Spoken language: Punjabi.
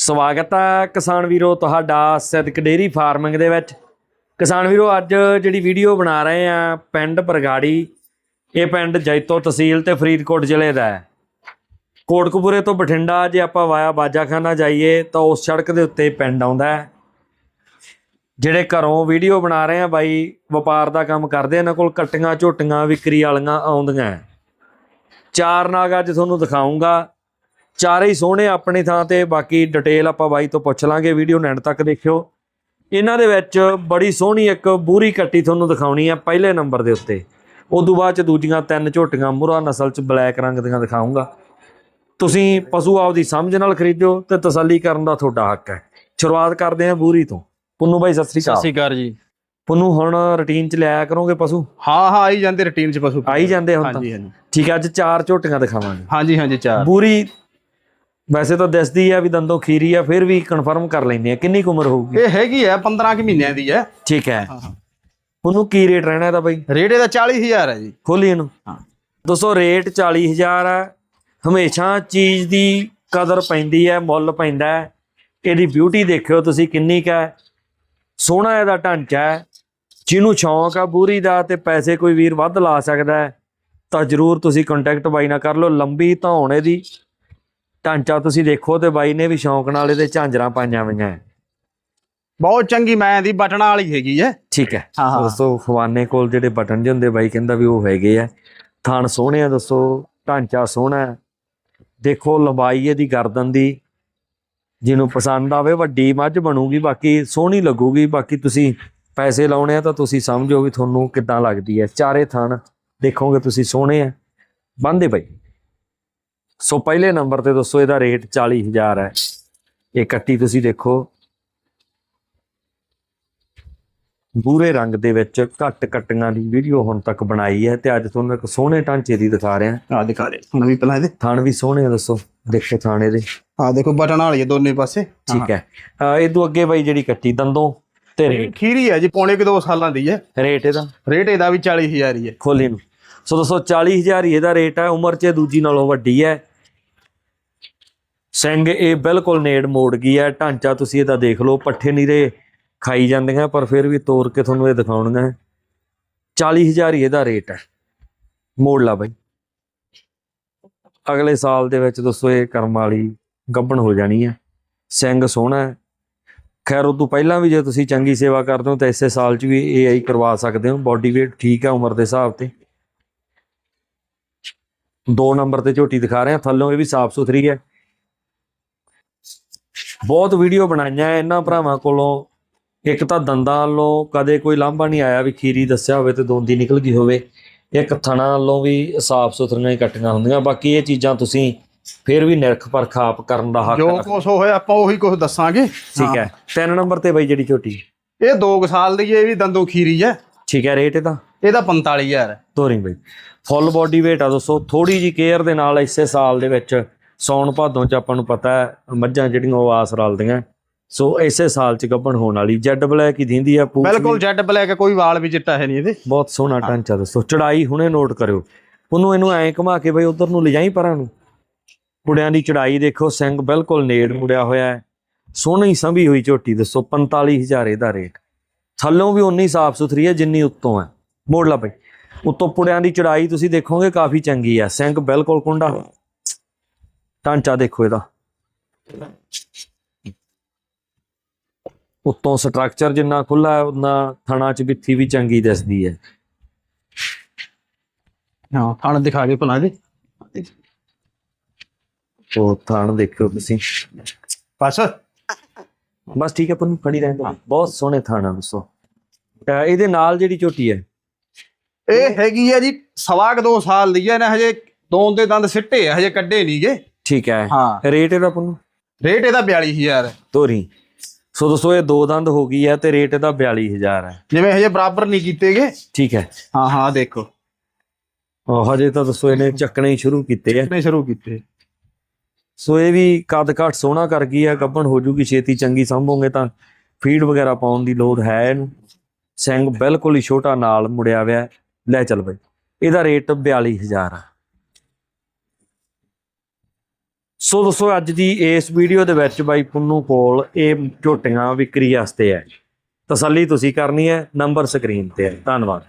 ਸਵਾਗਤ ਹੈ ਕਿਸਾਨ ਵੀਰੋ, ਤੁਹਾਡਾ ਸਿੱਧਕ ਡੇਰੀ ਫਾਰਮਿੰਗ ਦੇ ਵਿੱਚ। ਕਿਸਾਨ ਵੀਰੋ, ਅੱਜ ਜਿਹੜੀ ਵੀਡੀਓ ਬਣਾ ਰਹੇ ਆ, ਪਿੰਡ ਬਰਗਾੜੀ, ਇਹ ਪਿੰਡ ਜੈਤੋ ਤਹਿਸੀਲ ਤੇ ਫਰੀਦਕੋਟ ਜ਼ਿਲ੍ਹੇ ਦਾ ਹੈ। ਕੋਟਕਪੂਰੇ ਤੋਂ ਬਠਿੰਡਾ, ਜੇ ਆਪਾਂ ਵਾਇਆ ਬਾਜਾਖਾਨਾ ਜਾਈਏ, ਤਾਂ ਉਸ ਸੜਕ ਦੇ ਉੱਤੇ ਪਿੰਡ ਆਉਂਦਾ ਹੈ। ਜਿਹੜੇ ਘਰੋਂ ਵੀਡੀਓ ਬਣਾ ਰਹੇ ਆ ਬਾਈ, ਵਪਾਰ ਦਾ ਕੰਮ ਕਰਦੇ ਇਹਨਾਂ ਕੋਲ ਕਟੀਆਂ ਝੋਟੀਆਂ, ਵਿਕਰੀ ਵਾਲੀਆਂ ਆਉਂਦੀਆਂ ਚਾਰ ਨਾਗ ਅੱਜ ਤੁਹਾਨੂੰ ਦਿਖਾਉਂਗਾ ਚਾਰੇ ਹੀ ਸੋਹਣੇ ਆਪਣੀ ਥਾਂ ਤੇ ਬਾਕੀ ਡਿਟੇਲ ਆਪਾਂ ਬਾਈ ਤੋਂ ਪੁੱਛ ਲਾਂਗੇ ਵੀਡੀਓ ਨੈਂਡ ਤੱਕ ਦੇਖਿਓ। ਇਹਨਾਂ ਦੇ ਵਿੱਚ ਬੜੀ ਸੋਹਣੀ ਇੱਕ ਬੂਰੀ ਕੱਟੀ ਤੁਹਾਨੂੰ ਦਿਖਾਉਣੀ ਆ ਪਹਿਲੇ ਨੰਬਰ ਦੇ ਉੱਤੇ। ਉਦੋਂ ਬਾਅਦ ਚ ਦੂਜੀਆਂ ਤਿੰਨ ਝੋਟੀਆਂ ਮੁਰਾ ਨਸਲ ਚ ਬਲੈਕ ਰੰਗ ਦੀਆਂ ਦਿਖਾਉਂਗਾ। ਤੁਸੀਂ ਪਸ਼ੂ ਆਪਦੀ ਸਮਝ ਨਾਲ ਖਰੀਦਿਓ ਤੇ ਤਸੱਲੀ ਕਰਨ ਦਾ ਤੁਹਾਡਾ ਹੱਕ ਹੈ। ਸ਼ੁਰੂਆਤ ਕਰਦੇ ਹਾਂ ਬੂਰੀ ਤੋਂ। ਪੁੰਨੂ ਬਾਈ ਸਤਿ ਸ੍ਰੀ ਸਤਿ ਅਕਾਲ ਸ਼੍ਰੀ ਅਕਾਲ ਜੀ। ਪੁੰਨੂ ਹੁਣ ਰੁਟੀਨ ਚ ਲਿਆਇਆ ਕਰੋਗੇ ਪਸ਼ੂ? ਹਾਂ ਹਾਂ ਆਈ ਜਾਂਦੇ ਰੁਟੀਨ ਚ ਪਸ਼ੂ। ਆਈ ਜਾਂਦੇ ਹੁਣ ਤਾਂ। ਹਾਂਜੀ ਹਾਂਜੀ। ਠੀਕ ਹੈ ਅੱਜ ਚਾਰ ਝੋਟੀਆਂ ਦਿਖਾਵਾਂਗੇ। ਹਾਂਜੀ ਹਾਂਜੀ ਚਾਰ। ਬੂਰੀ ਵੈਸੇ ਤਾਂ ਦਿਸਦੀ ਆ ਵੀ ਦੰਦੋਂ ਖੀਰੀ ਆ ਫਿਰ ਵੀ ਕਨਫਰਮ ਕਰ ਲੈਂਦੇ ਆ। ਕਿੰਨੀ ਕੁ ਉਮਰ ਹੋਊਗੀ? ਇਹ ਹੈਗੀ ਹੈ 15 ਕਿ ਮਹੀਨਿਆਂ ਦੀ ਹੈ ਠੀਕ ਹੈ। ਉਹਨੂੰ ਕੀ ਰੇਟ ਰਹਿਣਾ ਇਹਦਾ ਬਾਈ? ਰੇਟ ਇਹਦਾ 40000 ਹੈ ਜੀ। ਖੋਲੀ ਇਹਨੂੰ। ਹਾਂ। ਦੋਸਤੋ ਰੇਟ 40000 ਆ। ਹਮੇਸ਼ਾ ਚੀਜ਼ ਦੀ ਕਦਰ ਪੈਂਦੀ ਹੈ ਮੁੱਲ ਪੈਂਦਾ ਹੈ ਇਹਦੀ ਬਿਊਟੀ ਦੇਖਿਓ ਤੁਸੀਂ ਕਿੰਨੀ ਕਾ ਸੋਹਣਾ ਇਹਦਾ ਢਾਂਚਾ ਹੈ ਜਿਹਨੂੰ ਸ਼ੌਂਕ ਆ ਬੂਰੀ ਦਾ ਤੇ ਪੈਸੇ ਕੋਈ ਵੀਰ ਵੱਧ ਲਾ ਸਕਦਾ ਤਾਂ ਜਰੂਰ ਤੁਸੀਂ ਕੰਟੈਕਟ ਬਾਈ ਨਾਲ ਕਰ ਲਓ। ਲੰਬੀ ਧੌਣ ਇਹਦੀ। ਢਾਂਚਾ ਤੁਸੀਂ ਦੇਖੋ ਤੇ ਬਾਈ ਨੇ ਵੀ ਸ਼ੌਂਕ ਨਾਲ ਇਹਦੇ ਝਾਂਜਰਾਂ ਪਾਈਆਂ ਹੋਈਆਂ। ਬਹੁਤ ਚੰਗੀ ਮੈਂ ਦੀ ਬਟਨਾਂ ਵਾਲੀ ਹੈਗੀ ਹੈ ਠੀਕ ਹੈ ਹਾਂ। ਦੋਸਤੋ ਖਵਾਨੇ ਕੋਲ ਜਿਹੜੇ ਬਟਨ ਜਿਹੇ ਹੁੰਦੇ ਬਾਈ ਕਹਿੰਦਾ ਵੀ ਉਹ ਹੈਗੇ ਆ ਥਣ ਸੋਹਣੇ ਆ ਦੋਸਤੋ। ਢਾਂਚਾ ਸੋਹਣਾ ਦੇਖੋ ਲੰਬਾਈ ਇਹਦੀ ਗਰਦਨ ਦੀ। ਜਿਹਨੂੰ ਪਸੰਦ ਆਵੇ ਵੱਡੀ ਮੱਝ ਬਣੂਗੀ ਬਾਕੀ ਸੋਹਣੀ ਲੱਗੂਗੀ। ਬਾਕੀ ਤੁਸੀਂ ਪੈਸੇ ਲਾਉਣੇ ਆ ਤਾਂ ਤੁਸੀਂ ਸਮਝੋ ਵੀ ਤੁਹਾਨੂੰ ਕਿੱਦਾਂ ਲੱਗਦੀ ਹੈ ਚਾਰੇ ਥਣ ਦੇਖੋਗੇ ਤੁਸੀਂ ਸੋਹਣੇ ਆ ਬੰਦੇ ਬਾਈ। ਸੋ ਪਹਿਲੇ ਨੰਬਰ ਤੇ ਦੋਸਤੋ ਇਹਦਾ ਰੇਟ 40000 ਹੈ। ਇਹ ਕੱਟੀ ਤੁਸੀਂ ਦੇਖੋ। ਬੂਰੇ ਰੰਗ ਦੇ ਵਿੱਚ ਘੱਟ ਕੱਟੀਆਂ ਦੀ ਵੀਡੀਓ ਹੁਣ ਤੱਕ ਬਣਾਈ ਹੈ ਤੇ ਅੱਜ ਤੁਹਾਨੂੰ ਇੱਕ ਸੋਹਣੇ ਢਾਂਚੇ ਦੀ ਦਿਖਾ ਰਿਹਾ। ਆ ਦਿਖਾ ਦੇ ਹੁਣ ਵੀ ਪਹਿਲਾਂ ਇਹਦੇ। ਥਣ ਵੀ ਸੋਹਣੇ ਆ ਦੱਸੋ ਦੇਖੋ ਥਾਣੇ ਦੇ ਆ ਦੇਖੋ ਬਟਨਾਂ ਵਾਲੀ ਹੈ ਦੋਨੇ ਪਾਸੇ। ਠੀਕ ਹੈ। ਇਹ ਤੋਂ ਅੱਗੇ ਬਾਈ ਜਿਹੜੀ ਕੱਟੀ ਦੰਦੋਂ ਤੇ ਰੇਟ। ਖੀਰੀ ਹੈ ਜੀ ਪੌਣੇ ਕਿ 2 ਸਾਲਾਂ ਦੀ ਹੈ। ਰੇਟ ਇਹਦਾ? ਰੇਟ ਇਹਦਾ ਵੀ 40000 ਹੀ ਹੈ। ਖੋਲੀ ਨੂੰ। ਸੋ ਦੋਸਤੋ 40000 ਹੀ ਇਹਦਾ ਰੇਟ ਹੈ ਉਮਰ 'ਚ ਦੂਜੀ ਨਾਲੋਂ ਵੱਡੀ ਹੈ। ਸਿੰਘ, ਇਹ ਬਿਲਕੁਲ ਨੇੜ ਮੋੜ ਗਈ ਹੈ। ਢਾਂਚਾ ਤੁਸੀਂ ਇਹਦਾ ਦੇਖ ਲਓ, ਪੱਠੇ ਨੀਰੇ ਖਾਈ ਜਾਂਦੀਆਂ, ਪਰ ਫਿਰ ਵੀ ਤੋੜ ਕੇ ਤੁਹਾਨੂੰ ਇਹ ਦਿਖਾਉਣੀਆਂ। 40000 ਹੀ ਇਹਦਾ ਰੇਟ ਹੈ। ਮੋੜ ਲਾ ਬਾਈ। ਅਗਲੇ ਸਾਲ ਦੇ ਵਿੱਚ ਦੋਸਤੋ, ਇਹ ਕਰਮ ਵਾਲੀ ਗੱਭਣ ਹੋ ਜਾਣੀ ਹੈ। ਸਿੰਘ ਸੋਹਣਾ ਹੈ। ਖੈਰ ਉਹ ਤੋਂ ਪਹਿਲਾਂ ਵੀ ਜੇ ਤੁਸੀਂ ਚੰਗੀ ਸੇਵਾ ਕਰਦੇ ਹੋ, ਤਾਂ ਇਸੇ ਸਾਲ 'ਚ ਵੀ ਇਹ ਆਈ ਕਰਵਾ ਸਕਦੇ ਹੋ। ਬਾਡੀ weight ਠੀਕ ਹੈ ਉਮਰ ਦੇ ਹਿਸਾਬ ਤੇ। ਦੋ ਨੰਬਰ ਤੇ ਝੋਟੀ ਦਿਖਾ ਰਹੇ। ਹਾਂ ਥੱਲੋਂ ਇਹ ਵੀ ਸਾਫ਼ ਸੁਥਰੀ ਹੈ। ਬਹੁਤ ਵੀਡੀਓ ਬਣਾਈਆਂ ਇਹਨਾਂ ਭਰਾਵਾਂ ਕੋਲੋਂ। ਇੱਕ ਤਾਂ ਦੰਦਾਂ ਵੱਲੋਂ ਕਦੇ ਕੋਈ ਲਾਂਭਾ ਨਹੀਂ ਆਇਆ ਵੀ ਖੀਰੀ ਦੱਸਿਆ ਹੋਵੇ ਤੇ ਦੋਂਦੀ ਨਿਕਲ ਗਈ ਹੋਵੇ। ਇੱਕ ਥਣਾ ਵੱਲੋਂ ਵੀ ਸਾਫ਼ ਸੁਥਰੀਆਂ ਹੀ ਕੱਟੀਆਂ ਹੁੰਦੀਆਂ। ਬਾਕੀ ਇਹ ਚੀਜ਼ਾਂ ਤੁਸੀਂ ਫਿਰ ਵੀ ਨਿਰਖ ਪਰਖ ਆਪ ਕਰਨ ਦਾ ਹੱਕ ਜੋ ਕੁਛ ਹੋਇਆ ਆਪਾਂ ਉਹੀ ਕੁਛ ਦੱਸਾਂਗੇ। ਠੀਕ ਹੈ। ਤਿੰਨ ਨੰਬਰ ਤੇ ਬਈ ਜਿਹੜੀ ਝੋਟੀ। ਇਹ 2 ਸਾਲ ਦੀ ਇਹ ਵੀ ਦੰਦੋ ਖੀਰੀ ਹੈ ਠੀਕ ਹੈ ਰੇਟ ਇਹਦਾ? ਇਹਦਾ 45000 ਹੈ ਤੋਰੀ ਬਈ। ਫੁੱਲ ਬਾਡੀ weight ਆ ਦੋਸਤੋ ਥੋੜੀ ਜੀ ਕੇਅਰ ਦੇ ਨਾਲ ਇਸੇ ਸਾਲ ਦੇ ਵਿੱਚ ਸੌਣ ਭਾਦੋਂ ਚ ਆਪਾਂ ਨੂੰ ਪਤਾ ਹੈ ਮੱਝਾਂ ਜਿਹੜੀਆਂ ਉਹ ਆਸ ਰਲਦੀਆਂ ਸੋ ਇਸੇ ਸਾਲ ਚ ਗੱਭਣ ਹੋਣ ਵਾਲੀ ਜੈਡ ਬਲੈਕ ਹੀ ਦਿੰਦੀ ਆ ਪੂਛ ਬਿਲਕੁਲ ਜੈਡ ਬਲੈਕ ਕੋਈ ਵਾਲ ਵੀ ਚਿੱਟਾ ਹੈ ਨਹੀਂ ਇਹਦੇ। ਬਹੁਤ ਸੋਹਣਾ ਢਾਂਚਾ ਦੋਸਤੋ ਚੜਾਈ ਹੁਣੇ ਨੋਟ ਕਰਿਓ। ਉਹਨੂੰ ਇਹਨੂੰ ਐਂ ਘੁਮਾ ਕੇ ਬਈ ਉਧਰ ਨੂੰ ਲਿਜਾਈ ਪਰਾਂ ਨੂੰ। ਕੁੜਿਆਂ ਦੀ ਚੜਾਈ ਦੇਖੋ ਸਿੰਘ ਬਿਲਕੁਲ ਨੇੜ ਮੁੜਿਆ ਹੋਇਆ ਹੈ। ਸੋਹਣੀ ਸੰਭੀ ਹੋਈ ਝੋਟੀ ਦੱਸੋ 45000 ਇਹਦਾ ਰੇਟ। ਥੱਲੋਂ ਵੀ ਉਨੀ ਸਾਫ਼ ਸੁਥਰੀ ਹੈ ਜਿੰਨੀ ਉੱਤੋਂ ਹੈ। ਮੋੜ ਲਾ ਬਈ। ਉੱਤੋਂ ਪੁੜਿਆਂ ਦੀ ਚੜਾਈ ਤੁਸੀਂ ਦੇਖੋਗੇ ਕਾਫੀ ਚੰਗੀ ਹੈ। ਸਿੰਘ ਬਿਲਕੁਲ ਕੁੰਡਾ। ਢਾਂਚਾ ਦੇਖੋ ਇਹਦਾ। ਉੱਤੋਂ ਸਟਰਕਚਰ ਜਿੰਨਾ ਖੁੱਲਾ ਹੈ ਉਨਾ ਥਣਾ ਚ ਬਿੱਥੀ ਵੀ ਚੰਗੀ ਦਿਸਦੀ ਹੈ। ਹਾਂ ਥਣ ਦਿਖਾ ਕੇ ਭਲਾ ਇਹਦੇ। ਉਹ ਥਣ ਦੇਖਿਓ ਤੁਸੀਂ। ਬਸ। ਬਸ ਠੀਕ ਹੈ ਪਰ ਖੜੀ ਰਹਿੰਦਾ ਬਹੁਤ ਸੋਹਣੇ ਥਣ ਆ ਦੋਸਤੋ ਇਹਦੇ ਨਾਲ ਜਿਹੜੀ ਝੋਟੀ ਹੈ? ਇਹ ਹੈਗੀ ਹੈ ਜੀ ਸਵਾ ਕੁ ਦੋ ਸਾਲ ਦੀ ਹੈ ਨਾ ਹਜੇ ਦੋਨ ਦੇ ਦੰਦ ਸਿੱਟੇ ਆ ਹਜੇ ਕੱਢੇ ਨਹੀਂਗੇ ਠੀਕ ਹੈ। ਹਾਂ। ਰੇਟ ਇਹਦਾ ਪੁੰਨੂ? ਰੇਟ ਇਹਦਾ 42000 ਹੈ ਤੋਰੀ। ਸੋ ਦੋਸਤੋ ਇਹ ਦੋ ਦੰਦ ਹੋ ਗਈ ਹੈ ਤੇ ਰੇਟ ਇਹਦਾ 42000 ਹੈ। ਜਿਵੇਂ ਹਜੇ ਬਰਾਬਰ ਨਹੀਂ ਕੀਤੇਗੇ। ਠੀਕ ਹੈ। ਹਾਂ ਹਾਂ ਦੇਖੋ। ਉਹ ਹਜੇ ਤਾਂ ਦੋਸਤੋ ਇਹਨੇ ਚੱਕਣੇ ਹੀ ਸ਼ੁਰੂ ਕੀਤੇ ਆ। ਨੇ ਸ਼ੁਰੂ ਕੀਤੇ। ਸੋ ਇਹ ਵੀ ਕੱਦ ਘੱਟ ਸੋਹਣਾ ਕਰ ਗਈ ਹੈ ਗੱਭਣ ਹੋ ਜੂਗੀ ਛੇਤੀ ਚੰਗੀ ਸੰਭੋਗੇ ਤਾਂ ਫੀਡ ਵਗੈਰਾ ਪਾਉਣ ਦੀ ਲੋੜ ਹੈ ਇਹਨੂੰ। ਸਿੰਘ ਬਿਲਕੁਲ ਹੀ ਛੋਟਾ ਨਾਲ ਮੁੜਿਆ ਹੋਇਆ। ਲੈ ਚੱਲ ਬਈ। ਇਹਦਾ ਰੇਟ 42000 ਆ। ਸੋ ਦੋਸਤੋ, ਅੱਜ ਦੀ ਇਸ ਵੀਡੀਓ ਦੇ ਵਿੱਚ ਬਾਈ ਪੁੰਨੂ ਕੋਲ ਇਹ ਝੋਟੀਆਂ ਵਿਕਰੀ ਵਾਸਤੇ ਹੈ ਤਸੱਲੀ ਤੁਸੀਂ ਕਰਨੀ ਹੈ ਨੰਬਰ ਸਕਰੀਨ ਤੇ ਹੈ ਧੰਨਵਾਦ।